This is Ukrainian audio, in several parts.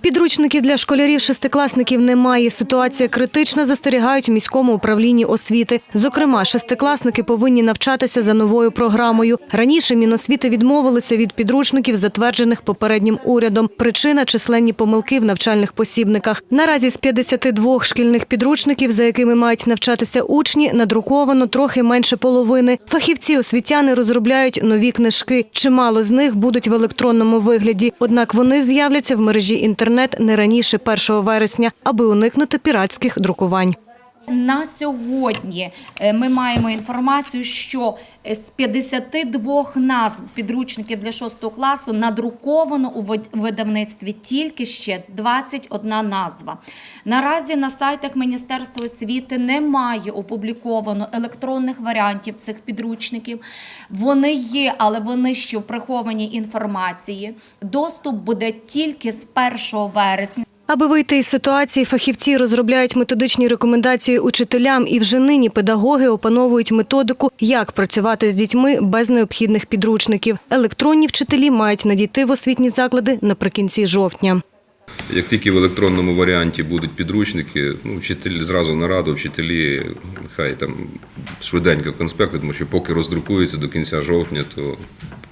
Підручників для школярів-шестикласників немає. Ситуація критична, застерігають в міському управлінні освіти. Зокрема, шестикласники повинні навчатися за новою програмою. Раніше Міносвіти відмовилися від підручників, затверджених попереднім урядом. Причина численні помилки в навчальних посібниках. Наразі з 52 шкільних підручників, за якими мають навчатися учні, надруковано трохи менше половини. Фахівці освітяни розробляють нові книжки. Чимало з них будуть в електронному вигляді. Однак вони з'являться в мережі інтернет не раніше 1 вересня, аби уникнути піратських друкувань. На сьогодні е, ми маємо інформацію, що е, з 52 назв підручників для 6 класу надруковано у видавництві тільки ще 21 назва. Наразі на сайтах Міністерства освіти немає опубліковано електронних варіантів цих підручників. Вони є, але вони ще в прихованій інформації. Доступ буде тільки з 1 вересня. Аби вийти із ситуації, фахівці розробляють методичні рекомендації учителям, і вже нині педагоги опановують методику, як працювати з дітьми без необхідних підручників. Електронні вчителі мають надійти в освітні заклади наприкінці жовтня. Як тільки в електронному варіанті будуть підручники, ну, вчителі зразу на раду, вчителі хай там швиденько конспекти, тому що поки роздрукується до кінця жовтня, то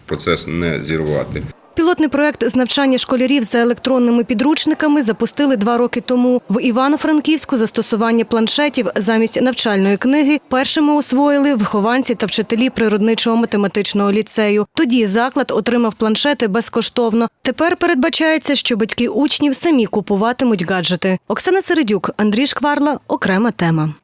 процес не зірвати. Пілотний проект з навчання школярів за електронними підручниками запустили два роки тому. В Івано-Франківську застосування планшетів замість навчальної книги першими освоїли вихованці та вчителі природничого математичного ліцею. Тоді заклад отримав планшети безкоштовно. Тепер передбачається, що батьки учнів самі купуватимуть гаджети. Оксана Середюк, Андрій Шкварла. Окрема тема.